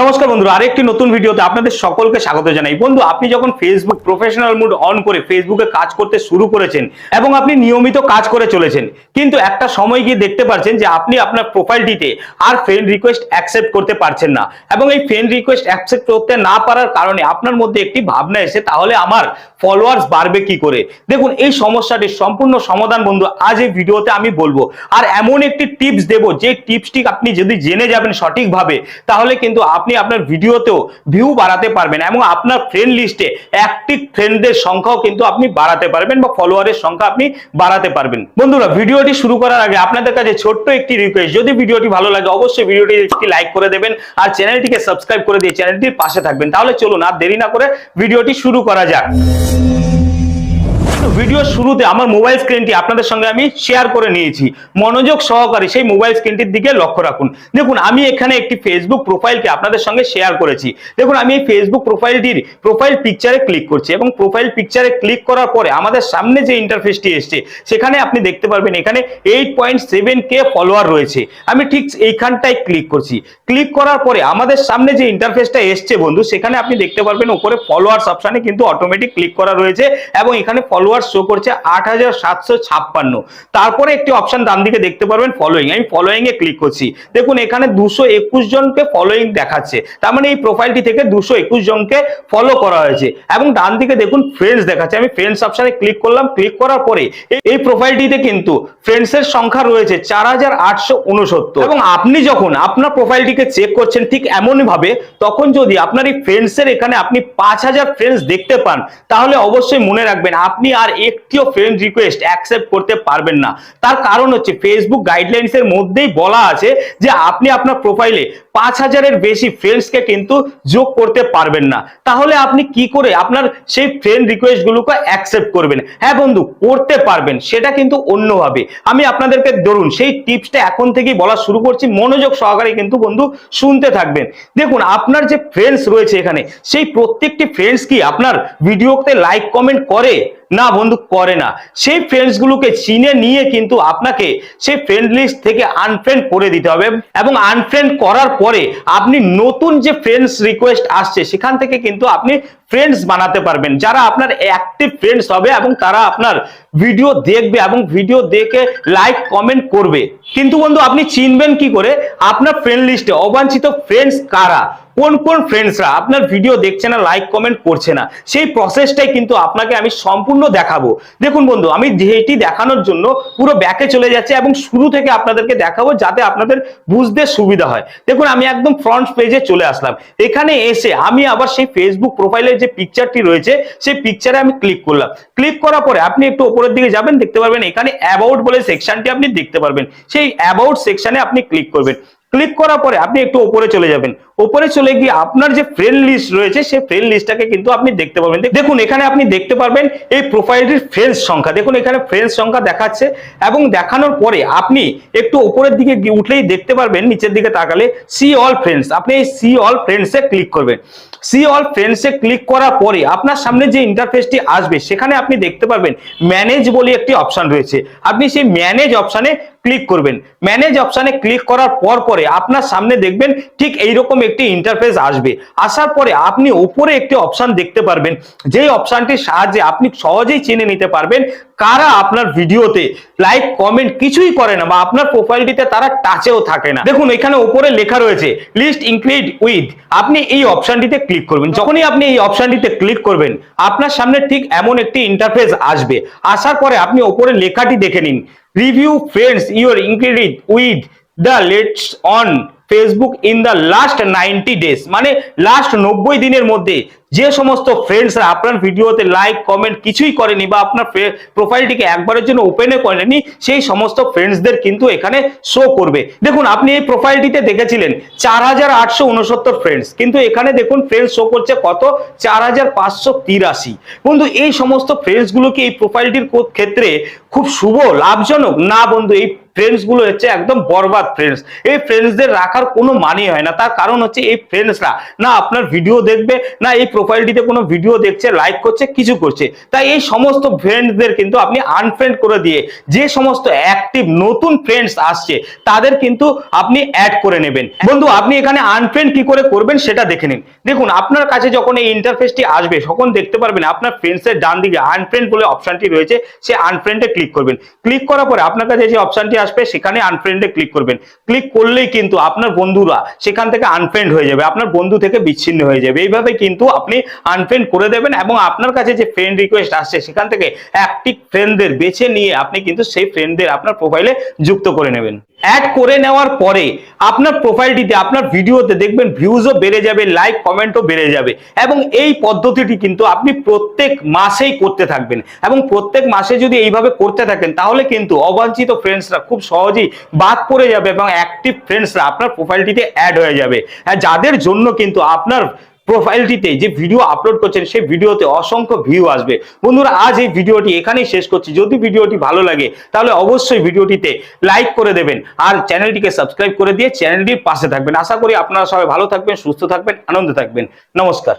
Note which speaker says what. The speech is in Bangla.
Speaker 1: নমস্কার বন্ধুরা, আরেকটি নতুন ভিডিওতে আপনাদের সকলকে স্বাগত জানাই। বন্ধু, আপনি যখন ফেসবুক প্রফেশনাল মুড অন করে ফেসবুকে কাজ করতে শুরু করেছেন এবং আপনি নিয়মিত কাজ করে চলেছেন, কিন্তু একটা সময় গিয়ে দেখতে পাচ্ছেন যে আপনি আপনার প্রোফাইলটিতে আর ফ্রেন্ড রিকোয়েস্ট অ্যাকসেপ্ট করতে পারছেন না এবং এই ফ্রেন্ড রিকোয়েস্ট অ্যাকসেপ্ট করতে না পারার কারণে আপনার মধ্যে একটি ভাবনা এসে, তাহলে আমার ফলোয়ার্স বাড়বে কি করে? দেখুন, এই সমস্যাটির সম্পূর্ণ সমাধান বন্ধু, আজ এই ভিডিওতে আমি বলব। আর এমন একটি টিপস দেব, যে টিপসটি আপনি যদি জেনে যাবেন সঠিকভাবে, তাহলে কিন্তু আপনি আপনার ভিডিওতেও ভিউ বাড়াতে পারবেন এবং আপনার ফ্রেন্ড লিস্টে অ্যাক্টিভ ফ্রেন্ডদের সংখ্যাও কিন্তু আপনি বাড়াতে পারবেন বা ফলোয়ারের সংখ্যা আপনি বাড়াতে পারবেন। বন্ধুরা, ভিডিওটি শুরু করার আগে আপনাদের কাছে ছোট্ট একটি রিকোয়েস্ট যদি ভিডিওটি ভালো লাগে, অবশ্যই ভিডিওটি একটি লাইক করে দেবেন আর চ্যানেলটিকে সাবস্ক্রাইব করে দিয়ে চ্যানেলটির পাশে থাকবেন। তাহলে চলুন আর দেরি না করে ভিডিওটি শুরু করা যাক। ভিডিও শুরুতে আমার মোবাইল স্ক্রিনটি আপনাদের সঙ্গে আমি শেয়ার করে নিয়েছি। মনোযোগ সহকারে সেই মোবাইল স্ক্রিনটির দিকে লক্ষ্য রাখুন। দেখুন, আমি এখানে একটি ফেসবুক প্রোফাইলকে আপনাদের সঙ্গে শেয়ার করেছি। দেখুন, আমি এই ফেসবুক প্রোফাইলটির প্রোফাইল পিকচারে ক্লিক করছি এবং প্রোফাইল পিকচারে ক্লিক করার পরে আমাদের সামনে যে ইন্টারফেসটি এসছে, সেখানে আপনি দেখতে পারবেন এখানে eight point seven K follower রয়েছে। আমি ঠিক এইখানটায় ক্লিক করছি। ক্লিক করার পরে আমাদের সামনে যে ইন্টারফেসটা এসছে বন্ধু, সেখানে আপনি দেখতে পারবেন উপরে ফলোয়ার্স অপশানে কিন্তু অটোমেটিক ক্লিক করা রয়েছে এবং এখানে ফলোয়ার শো করছে আট হাজার সাতশো ছাপ্পান্ন। তারপরে একটি অপশন ডান দিকে দেখতে পারবেন ফলোয়িং আমি ফলোয়িং এ ক্লিক করছি। দেখুন, এখানে দুশো একুশ জনকে ফলোয়িং দেখাচ্ছে। তার মানে এই প্রোফাইলটি থেকে দুশো একুশ জনকে ফলো করা হয়েছে। এবং ডান দিকে দেখুন ফ্রেন্ডস দেখাচ্ছে। আমি ফ্রেন্ডস অপশনে ক্লিক করলাম। ক্লিক করার পরে এই- প্রোফাইলটিতে কিন্তু ফ্রেন্ডস এর সংখ্যা রয়েছে চার হাজার আটশো উনসত্তর। এবং আপনি যখন আপনার প্রোফাইলটিকে চেক করছেন ঠিক এমনই ভাবে তখন যদি আপনার এই ফ্রেন্ডস এর এখানে আপনি পাঁচ হাজার ফ্রেন্ডস দেখতে পান, তাহলে অবশ্যই মনে রাখবেন আপনি আর একটিও ফ্রেন্ড রিকোয়েস্ট অ্যাকসেপ্ট করতে পারবেন না। তার কারণ হচ্ছে ফেসবুক গাইডলাইন্স এর মধ্যেই বলা আছে যে আপনি আপনার প্রোফাইলে পাঁচ হাজারের বেশি ফ্রেন্ডসকে কিন্তু যোগ করতে পারবেন না। তাহলে আপনি কি করে আপনার সেই ফ্রেন্ড রিকোয়েস্ট গুলোকে অ্যাকসেপ্ট করবেন? হ্যাঁ বন্ধু, করতে পারবেন, সেটা কিন্তু অন্যভাবে। আমি আপনাদেরকে ধরুন, সেই টিপসটা এখন থেকেই বলা শুরু করছি, মনোযোগ সহকারে কিন্তু বন্ধু শুনতে থাকবেন। দেখুন, আপনার যে ফ্রেন্ডস রয়েছে এখানে, সেই প্রত্যেকটি ফ্রেন্ডস কি আপনার ভিডিওতে লাইক কমেন্ট করে? না বন্ধু, করে না। সেই ফ্রেন্ডস গুলোকে চিনে নিয়ে কিন্তু আপনাকে সেই ফ্রেন্ড লিস্ট থেকে আনফ্রেন্ড করে দিতে হবে এবং আনফ্রেন্ড করার পরে আপনি নতুন যে ফ্রেন্ডস রিকোয়েস্ট আসছে, সেখান থেকে কিন্তু আপনি ফ্রেন্ডস বানাতে পারবেন। যারা আপনার অ্যাক্টিভ ফ্রেন্ডস হবে এবং তারা আপনার ভিডিও দেখবে এবং ভিডিও দেখে লাইক কমেন্ট করবে। কিন্তু বন্ধু, আপনি চিনবেন কি করে? আপনার ফ্রেন্ড লিস্টে অবাঞ্ছিত ফ্রেন্ডস কারা? কোন কোন ফ্রেন্ডসরা আপনার ভিডিও দেখছে না লাইক কমেন্ট করছে না, সেই প্রসেসটাই কিন্তু আপনাকে আমি সম্পূর্ণ দেখাবো। দেখুন বন্ধু, আমি যেটি দেখানোর জন্য পুরো ব্যাকে চলে যাচ্ছে এবং শুরু থেকে আপনাদেরকে দেখাবো যাতে আপনাদের বুঝতে সুবিধা হয়। দেখুন, আমি একদম ফ্রন্ট পেজে চলে আসলাম। এখানে এসে আমি আবার সেই ফেসবুক প্রোফাইলের যে পিকচারটি রয়েছে, সেই পিকচারে আমি ক্লিক করলাম। ক্লিক করার পরে আপনি একটু উপরের দিকে যাবেন, দেখতে পারবেন এখানে অ্যাবাউট বলে সেকশনটি আপনি দেখতে পারবেন। সেই অ্যাবাউট সেকশনে আপনি ক্লিক করবেন। ক্লিক করার পরে আপনি একটু উপরে চলে যাবেন। উপরে চলে গিয়ে আপনার যে ফ্রেন্ড লিস্ট রয়েছে, সেই ফ্রেন্ড লিস্টটাকে কিন্তু আপনি দেখতে পাবেন। দেখুন, এখানে আপনি দেখতে পারবেন এই প্রোফাইলটির ফ্রেন্ডস সংখ্যা। দেখুন, এখানে ফ্রেন্ডস সংখ্যা দেখাচ্ছে এবং দেখানোর পরে আপনি একটু উপরের দিকে উঠলেই দেখতে পারবেন, নিচের দিকে তাকালে সি অল ফ্রেন্ডস আপনি এই সি অল ফ্রেন্ডসে ক্লিক করবেন। সি অল ফ্রেন্ডসে ক্লিক করার পরে আপনার সামনে যে ইন্টারফেসটি আসবে, সেখানে আপনি দেখতে পারবেন ম্যানেজ বলে একটি অপশন রয়েছে। আপনি সেই ম্যানেজ অপশনে ক্লিক করবেন। ম্যানেজ অপশানে ক্লিক করার পর পরে আপনার সামনে দেখবেন ঠিক এইরকম একটি ইন্টারফেস আসবে। আসার পরে আপনি উপরে একটি অপশন দেখতে পারবেন। যেই অপশনটির সাহায্যে আপনি সহজেই চিনে নিতে পারবেন কারা আপনার ভিডিওতে লাইক কমেন্ট কিছুই করে না বা আপনার প্রোফাইলটিতে তারা টাচেও থাকে না। দেখুন, এখানে উপরে লেখা রয়েছে লিস্ট ইনক্লুড উইথ আপনি এই অপশনটিতে ক্লিক করবেন। যখনই আপনি এই অপশনটিতে ক্লিক করবেন, আপনার সামনে ঠিক এমন একটি ইন্টারফেস আসবে। আসার পরে আপনি উপরে লেখাটি দেখে নিন। Review friends your included with the lets on Facebook in the last ninety days মানে লাস্ট নব্বই দিনের মধ্যে যে সমস্ত ফ্রেন্ডসরা আপনার ভিডিওতে লাইক কমেন্ট কিছুই করেনি বা আপনার প্রোফাইলটিকে একবারের জন্য ওপেনে করেনি, সেই সমস্ত ফ্রেন্ডসদের কিন্তু এখানে শো করবে। দেখুন, আপনি এই প্রোফাইলটিতে দেখেছিলেন চার হাজার আটশো উনসত্তর ফ্রেন্ডস কিন্তু এখানে দেখুন ফ্রেন্ডস শো করছে কত? চার হাজার পাঁচশো তিরাশি। বন্ধু, এই সমস্ত ফ্রেন্ডসগুলো কি এই প্রোফাইলটির ক্ষেত্রে খুব শুভ, লাভজনক। না, বন্ধু, এই ফ্রেন্ডসগুলো হচ্ছে একদম বরবাদ ফ্রেন্ডস এই ফ্রেন্ডসদের রাখার কোনো মানি হয় না। তার কারণ হচ্ছে এই ফ্রেন্ডসরা না আপনার ভিডিও দেখবে, না এই প্রোফাইলটিতে কোনো ভিডিও দেখছে লাইক করছে, কিছু করছে। তাই এই সমস্ত ফ্রেন্ডসদের কিন্তু আপনি আনফ্রেন্ড করে দিয়ে যে সমস্ত অ্যাক্টিভ নতুন ফ্রেন্ডস আসছে, তাদের কিন্তু আপনি অ্যাড করে নেবেন। বন্ধু, আপনি এখানে আনফ্রেন্ড কি করে করবেন সেটা দেখে নিন। দেখুন, আপনার কাছে যখন এই ইন্টারফেসটি আসবে, তখন দেখতে পারবেন আপনার ফ্রেন্ডসের ডান দিকে আনফ্রেন্ড বলে অপশনটি রয়েছে, সে আনফ্রেন্ডে ক্লিক করবেন। ক্লিক করার পরে আপনার কাছে যে অপশনটি আসবে, সেখানে আনফ্রেন্ডে ক্লিক করবেন। ক্লিক করলেই কিন্তু আপনার বন্ধুরা সেখান থেকে আনফ্রেন্ড হয়ে যাবে, আপনার বন্ধু থেকে বিচ্ছিন্ন হয়ে যাবে। এইভাবে কিন্তু আপনি আনফ্রেন্ড করে দেবেন এবং আপনার কাছে যে ফ্রেন্ড রিকোয়েস্ট আসছে, সেখান থেকে অ্যাক্টিভ ফ্রেন্ডদের বেছে নিয়ে আপনি কিন্তু সেই ফ্রেন্ডদের আপনার প্রোফাইলে যুক্ত করে নেবেন। অ্যাড করে নেওয়ার পরে আপনার প্রোফাইলটিতে আপনার ভিডিওতে দেখবেন ভিউজও বেড়ে যাবে লাইক কমেন্টও বেড়ে যাবে এবং এই পদ্ধতিটি কিন্তু আপনি প্রত্যেক মাসেই করতে থাকবেন এবং প্রত্যেক মাসে যদি এইভাবে করতে থাকেন, তাহলে কিন্তু অবাঞ্ছিত ফ্রেন্ডসরা খুব সহজেই বাদ পড়ে যাবে এবং অ্যাক্টিভ ফ্রেন্ডসরা আপনার প্রোফাইলটিতে অ্যাড হয়ে যাবে। হ্যাঁ যাদের জন্য কিন্তু আপনার প্রোফাইলটিতে যে ভিডিও আপলোড করছেন, সেই ভিডিওতে অসংখ্য ভিউ আসবে। বন্ধুরা, আজ এই ভিডিওটি এখানেই শেষ করছি। যদি ভিডিওটি ভালো লাগে, তাহলে অবশ্যই ভিডিওটিতে লাইক করে দেবেন আর চ্যানেলটিকে সাবস্ক্রাইব করে দিয়ে চ্যানেলটির পাশে থাকবেন। আশা করি আপনারা সবাই ভালো থাকবেন, সুস্থ থাকবেন, আনন্দে থাকবেন। নমস্কার।